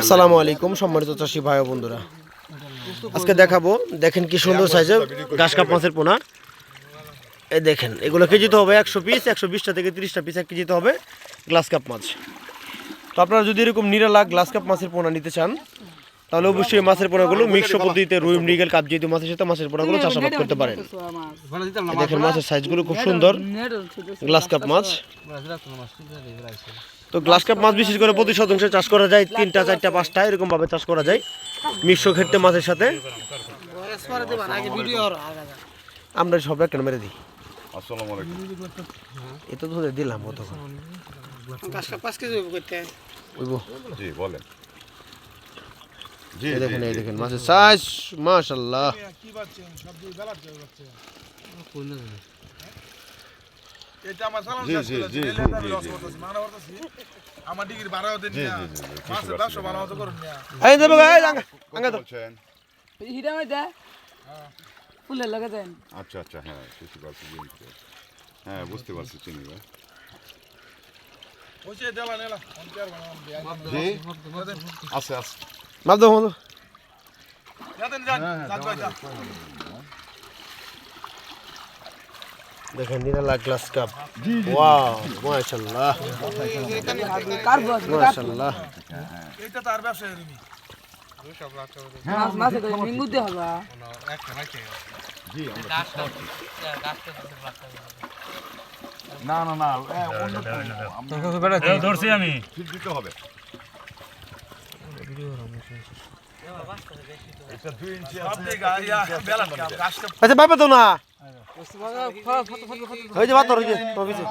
আসসালামু আলাইকুম, সম্মানিত চাষি ভাই বন্ধুরা। আজকে দেখাবো, দেখেন কি সুন্দর সাইজের ঘাস কাপ মাছের পোনা। এই দেখেন, এগুলো কেজিতে হবে একশো পিস, একশো বিশটা থেকে তিরিশটা পিস এক কেজিতে হবে গ্লাস কাপ মাছ। তো আপনারা যদি এরকম নিরালা গ্লাস কাপ মাছের পোনা নিতে চান তাহলে অবশ্যই মাছের পোনাগুলো মিক্স পদ্ধতিতে রুই মৃগেল কাপ যেহেতু মাছের সাথে মাছের পোনাগুলো চাষাবাদ করতে পারেন। দেখেন মাছের সাইজগুলো খুব সুন্দর। গ্লাস কাপ মাছ। তো গ্লাস কাপ মাছ বিশেষ করে প্রতি শতাংশে চাষ করা যায় তিনটা চারটা পাঁচটা এরকম ভাবে চাষ করা যায় মিশ্র ক্ষেত্রে মাছের সাথে। আমরা সব একটা মেরে দিই। আসসালামু আলাইকুম। এটা তো দিলাম কতক্ষণ বলেন। এই দেখেন এই। দেখেন মাছের সাইজ মাশাল্লাহ মানা দেন। আচ্ছা আচ্ছা হ্যাঁ হ্যাঁ বুঝতে পারছি চিনি ভাই। আছে আছে। মাপ দাও হ্যাঁ, ভাই, দেখেন নিরালা গ্লাস কাপ ওয়াও ব্যবসা। মাছ মাছে না না না আমরা ধরছি আমি দিতে হবে এটা দুই ইঞ্চি সব দিকে ইয়া, বেলান কাম, গাছটা আচ্ছা পাবে তো না। ওই যে বাতর ওই যে অফিসে